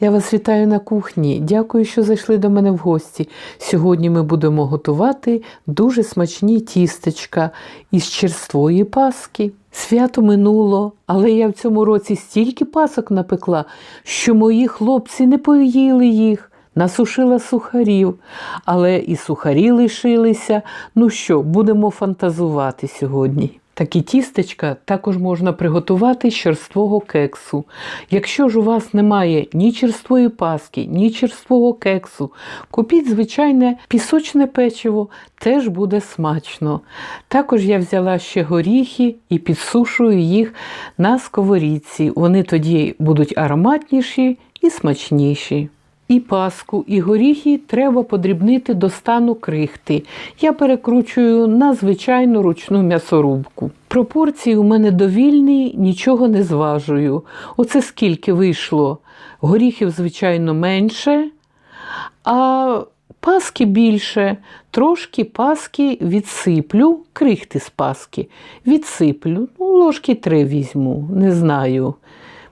Я вас вітаю на кухні. Дякую, що зайшли до мене в гості. Сьогодні ми будемо готувати дуже смачні тістечка із черствої паски. Свято минуло, але я в цьому році стільки пасок напекла, що мої хлопці не поїли їх. Насушила сухарів, але і сухарі лишилися. Ну що, будемо фантазувати сьогодні. Такі тістечка також можна приготувати з черствого кексу. Якщо ж у вас немає ні черствої паски, ні черствого кексу, купіть звичайне пісочне печиво, теж буде смачно. Також я взяла ще горіхи і підсушую їх на сковорідці. Вони тоді будуть ароматніші і смачніші. І паску, і горіхи треба подрібнити до стану крихти. Я перекручую на звичайну ручну м'ясорубку. Пропорції у мене довільні, нічого не зважую. Оце скільки вийшло. Горіхів, звичайно, менше, а паски більше. Трошки паски відсиплю, крихти з паски. Відсиплю. Ну, ложки три візьму, не знаю.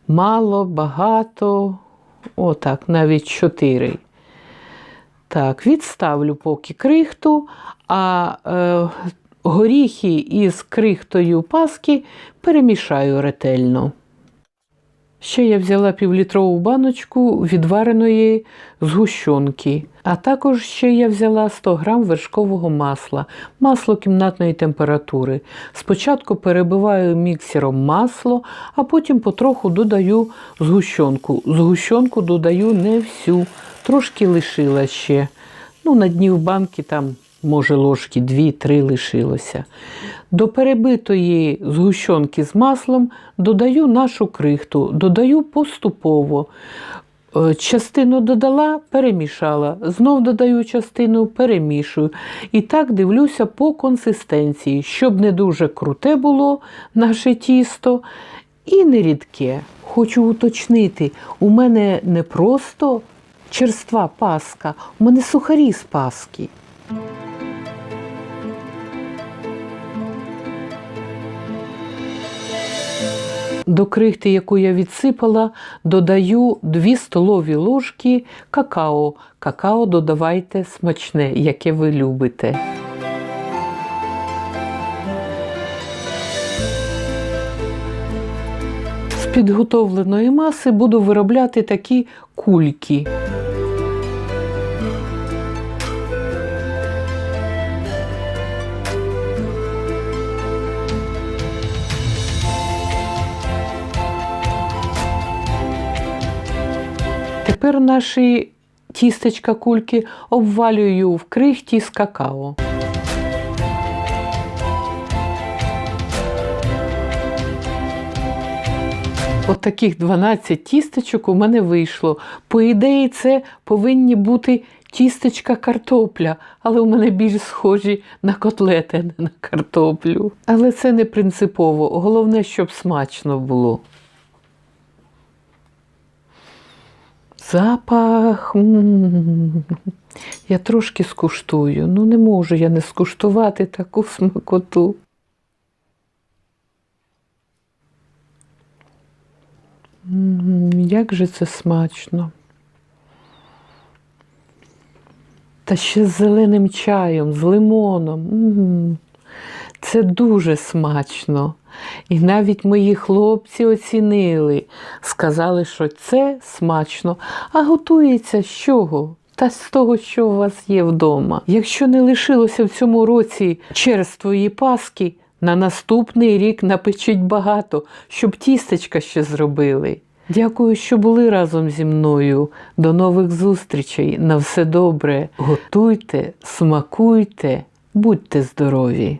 Мало, багато. Отак, навіть чотири. Так, відставлю поки крихту, а е, горіхи із крихтою паски перемішаю ретельно. Ще я взяла півлітрову баночку відвареної згущенки, а також ще я взяла 100 грам вершкового масла, масло кімнатної температури. Спочатку перебиваю міксером масло, а потім потроху додаю згущенку. Згущенку додаю не всю, трошки лишила ще. Ну, на дні в банки там, може, ложки 2-3 лишилося. До перебитої згущенки з маслом додаю нашу крихту, додаю поступово. Е, Частину додала, перемішала, знов додаю частину, перемішую. І так дивлюся по консистенції, щоб не дуже круте було наше тісто і не рідке. Хочу уточнити, у мене не просто черства паска, у мене сухарі з паски. До крихти, яку я відсипала, додаю 2 столові ложки какао. Какао додавайте смачне, яке ви любите. З підготовленої маси буду виробляти такі кульки. Тепер наші тістечка кульки обвалюю в крихті з какао. От таких 12 тістечок у мене вийшло. По ідеї, це повинні бути тістечка картопля, але у мене більш схожі на котлети, а не на картоплю. Але це не принципово. Головне, щоб смачно було. Запах. м. Я трошки скуштую. Ну, не можу я не скуштувати таку смакоту. М, Як же це смачно. Та ще з зеленим чаєм, з лимоном. М, Це дуже смачно. І навіть мої хлопці оцінили, сказали, що це смачно, а готується з чого? Та з того, що у вас є вдома. Якщо не лишилося в цьому році черствої паски, на наступний рік напечіть багато, щоб тістечка ще зробили. Дякую, що були разом зі мною. До нових зустрічей. На все добре. Готуйте, смакуйте, будьте здорові!